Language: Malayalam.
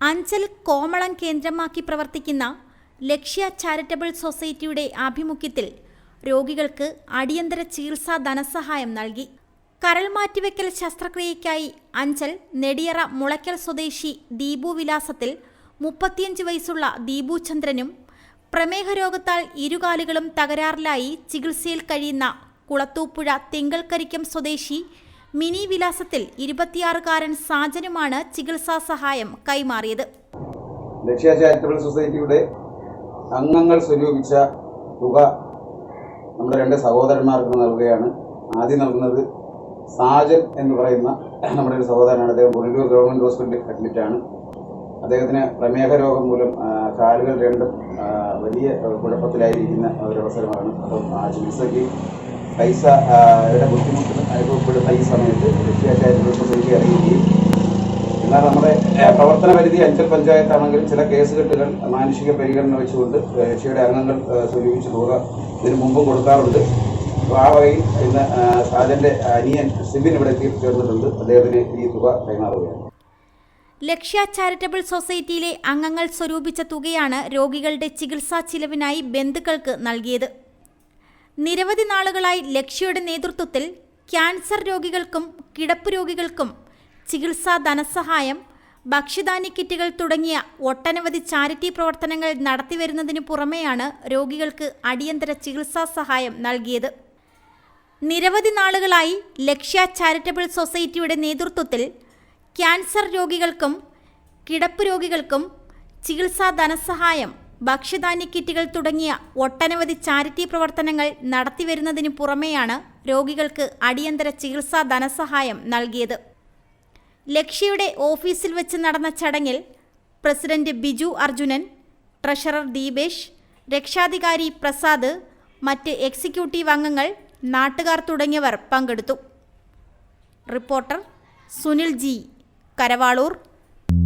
അഞ്ചൽ കോമളം കേന്ദ്രമാക്കി പ്രവർത്തിക്കുന്ന ലക്ഷ്യ ചാരിറ്റബിൾ സൊസൈറ്റിയുടെ ആഭിമുഖ്യത്തിൽ രോഗികൾക്ക് അടിയന്തര ചികിത്സാ ധനസഹായം നൽകി. കരൾ മാറ്റിവെക്കൽ ശസ്ത്രക്രിയയ്ക്കായി അഞ്ചൽ നെടിയറ മുളയ്ക്കൽ സ്വദേശി ദീപു വിലാസത്തിൽ മുപ്പത്തിയഞ്ച് വയസ്സുള്ള ദീപു ചന്ദ്രനും പ്രമേഹ രോഗത്താൽ ഇരുകാലുകളും തകരാറിലായി ചികിത്സയിൽ കഴിയുന്ന കുളത്തൂപ്പുഴ തിങ്കൾക്കരിക്കം സ്വദേശി മിനി വിലാസത്തിൽ ഇരുപത്തിയാറുകാരൻ സാജനുമാണ് ചികിത്സാ സഹായം കൈമാറിയത്. ലക്ഷ്യ ചാരിറ്റബിൾ സൊസൈറ്റിയുടെ അംഗങ്ങൾ സ്വരൂപിച്ച തുക നമ്മുടെ രണ്ട് സഹോദരന്മാർക്ക് നൽകുകയാണ്. ആദ്യം നൽകുന്നത് സാജൻ എന്ന് പറയുന്ന നമ്മുടെ ഒരു സഹോദരനാണ്. അദ്ദേഹം പുനലൂർ ഗവൺമെന്റ് ഹോസ്പിറ്റലിൽ അഡ്മിറ്റാണ് അദ്ദേഹത്തിന് പ്രമേഹ രോഗം മൂലം കാലുകൾ രണ്ടും വലിയ കുഴപ്പത്തിലായിരിക്കുന്ന ഒരവസരമാണ് അപ്പം ആ ചികിത്സയ്ക്ക് പൈസ ബുദ്ധിമുട്ട് അനുഭവപ്പെടുന്ന ഈ സമയത്ത്. ചാരിറ്റബിൾ സൊസൈറ്റി അറിയുകയും എന്നാൽ നമ്മുടെ പ്രവർത്തന പരിധി അഞ്ചൽ പഞ്ചായത്താണെങ്കിലും ചില കേസ് കെട്ടുകൾ മാനുഷിക പരിഗണന വെച്ചുകൊണ്ട് രക്ഷയുടെ അംഗങ്ങൾ സ്വരൂപിച്ച് തുക ഇതിനു മുമ്പും കൊടുക്കാറുണ്ട്. അപ്പോൾ ആ വകയിൽ ഇന്ന് സാജന്റെ അനിയൻ സിബിൻ ഇവിടെ എത്തിച്ചേർന്നിട്ടുണ്ട് അദ്ദേഹത്തിന് ഈ തുക കൈമാറുകയാണ്. ലക്ഷ്യ ചാരിറ്റബിൾ സൊസൈറ്റിയിലെ അംഗങ്ങൾ സ്വരൂപിച്ച തുകയാണ് രോഗികളുടെ ചികിത്സാ ചിലവിനായി ബന്ധുക്കൾക്ക് നൽകിയത്. നിരവധി നാളുകളായി ലക്ഷ്യയുടെ നേതൃത്വത്തിൽ ക്യാൻസർ രോഗികൾക്കും കിടപ്പ് രോഗികൾക്കും ചികിത്സാ ധനസഹായം ഭക്ഷ്യധാന്യ കിറ്റുകൾ തുടങ്ങിയ ഒട്ടനവധി ചാരിറ്റി പ്രവർത്തനങ്ങൾ നടത്തിവരുന്നതിനു പുറമെയാണ് രോഗികൾക്ക് അടിയന്തര ചികിത്സാ സഹായം നൽകിയത്. നിരവധി നാളുകളായി ലക്ഷ്യ ചാരിറ്റബിൾ സൊസൈറ്റിയുടെ നേതൃത്വത്തിൽ ക്യാൻസർ രോഗികൾക്കും കിടപ്പ് രോഗികൾക്കും ചികിത്സാ ധനസഹായം ഭക്ഷ്യധാന്യ കിറ്റുകൾ തുടങ്ങിയ ഒട്ടനവധി ചാരിറ്റി പ്രവർത്തനങ്ങൾ നടത്തിവരുന്നതിനു പുറമെയാണ് രോഗികൾക്ക് അടിയന്തര ചികിത്സാ ധനസഹായം നൽകിയത്. ലക്ഷ്യയുടെ ഓഫീസിൽ വെച്ച് നടന്ന ചടങ്ങിൽ പ്രസിഡന്റ് ബിജു അർജുനൻ ട്രഷറർ ദീപേഷ് രക്ഷാധികാരി പ്രസാദ് മറ്റ് എക്സിക്യൂട്ടീവ് അംഗങ്ങൾ നാട്ടുകാർ തുടങ്ങിയവർ പങ്കെടുത്തു. Reporter Sunil G Karavaloor